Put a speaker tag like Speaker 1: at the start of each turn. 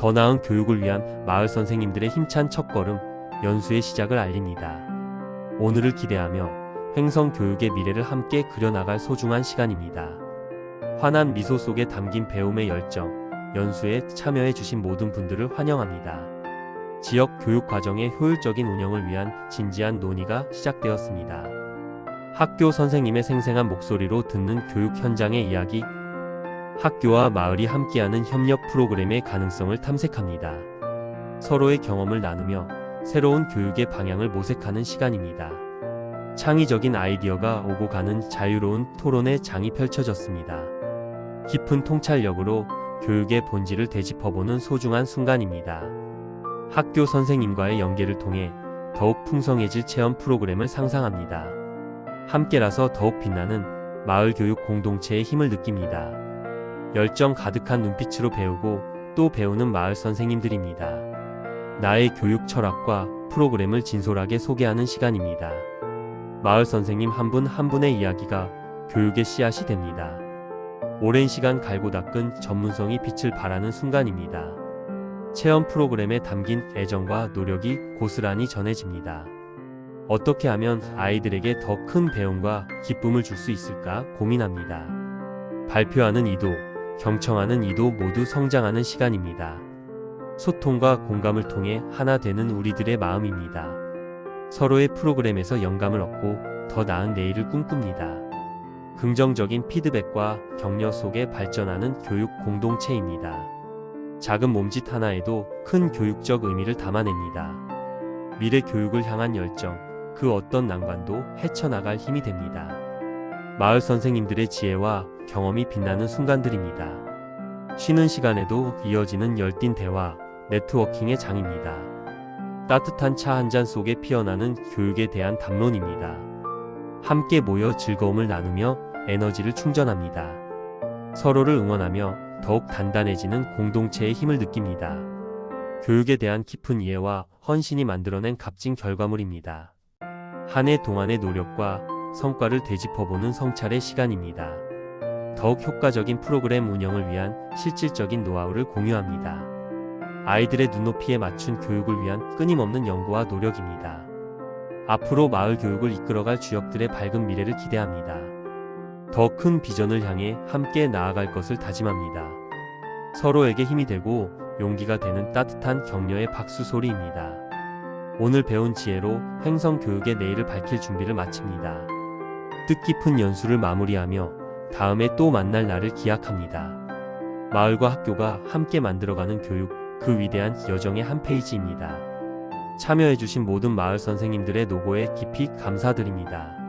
Speaker 1: 더 나은 교육을 위한 마을 선생님들의 힘찬 첫걸음, 연수의 시작을 알립니다. 오늘을 기대하며 횡성 교육의 미래를 함께 그려나갈 소중한 시간입니다. 환한 미소 속에 담긴 배움의 열정, 연수에 참여해주신 모든 분들을 환영합니다. 지역 교육 과정의 효율적인 운영을 위한 진지한 논의가 시작되었습니다. 학교 선생님의 생생한 목소리로 듣는 교육 현장의 이야기, 학교와 마을이 함께하는 협력 프로그램의 가능성을 탐색합니다. 서로의 경험을 나누며 새로운 교육의 방향을 모색하는 시간입니다. 창의적인 아이디어가 오고 가는 자유로운 토론의 장이 펼쳐졌습니다. 깊은 통찰력으로 교육의 본질을 되짚어보는 소중한 순간입니다. 학교 선생님과의 연계를 통해 더욱 풍성해질 체험 프로그램을 상상합니다. 함께라서 더욱 빛나는 마을 교육 공동체의 힘을 느낍니다. 열정 가득한 눈빛으로 배우고 또 배우는 마을 선생님들입니다. 나의 교육 철학과 프로그램을 진솔하게 소개하는 시간입니다. 마을 선생님 한분한 분의 이야기가 교육의 씨앗이 됩니다. 오랜 시간 갈고 닦은 전문성이 빛을 발하는 순간입니다. 체험 프로그램에 담긴 애정과 노력이 고스란히 전해집니다. 어떻게 하면 아이들에게 더 큰 배움과 기쁨을 줄 수 있을까 고민합니다. 발표하는 이도, 경청하는 이도 모두 성장하는 시간입니다. 소통과 공감을 통해 하나 되는 우리들의 마음입니다. 서로의 프로그램에서 영감을 얻고 더 나은 내일을 꿈꿉니다. 긍정적인 피드백과 격려 속에 발전하는 교육 공동체입니다. 작은 몸짓 하나에도 큰 교육적 의미를 담아냅니다. 미래 교육을 향한 열정, 그 어떤 난관도 헤쳐나갈 힘이 됩니다. 마을 선생님들의 지혜와 경험이 빛나는 순간들입니다. 쉬는 시간에도 이어지는 열띤 대화, 네트워킹의 장입니다. 따뜻한 차 한 잔 속에 피어나는 교육에 대한 담론입니다. 함께 모여 즐거움을 나누며 에너지를 충전합니다. 서로를 응원하며 더욱 단단해지는 공동체의 힘을 느낍니다. 교육에 대한 깊은 이해와 헌신이 만들어낸 값진 결과물입니다. 한 해 동안의 노력과 성과를 되짚어보는 성찰의 시간입니다. 더욱 효과적인 프로그램 운영을 위한 실질적인 노하우를 공유합니다. 아이들의 눈높이에 맞춘 교육을 위한 끊임없는 연구와 노력입니다. 앞으로 마을 교육을 이끌어갈 주역들의 밝은 미래를 기대합니다. 더 큰 비전을 향해 함께 나아갈 것을 다짐합니다. 서로에게 힘이 되고 용기가 되는 따뜻한 격려의 박수 소리입니다. 오늘 배운 지혜로 행성 교육의 내일을 밝힐 준비를 마칩니다. 뜻깊은 연수를 마무리하며 다음에 또 만날 날을 기약합니다. 마을과 학교가 함께 만들어가는 교육, 그 위대한 여정의 한 페이지입니다. 참여해주신 모든 마을 선생님들의 노고에 깊이 감사드립니다.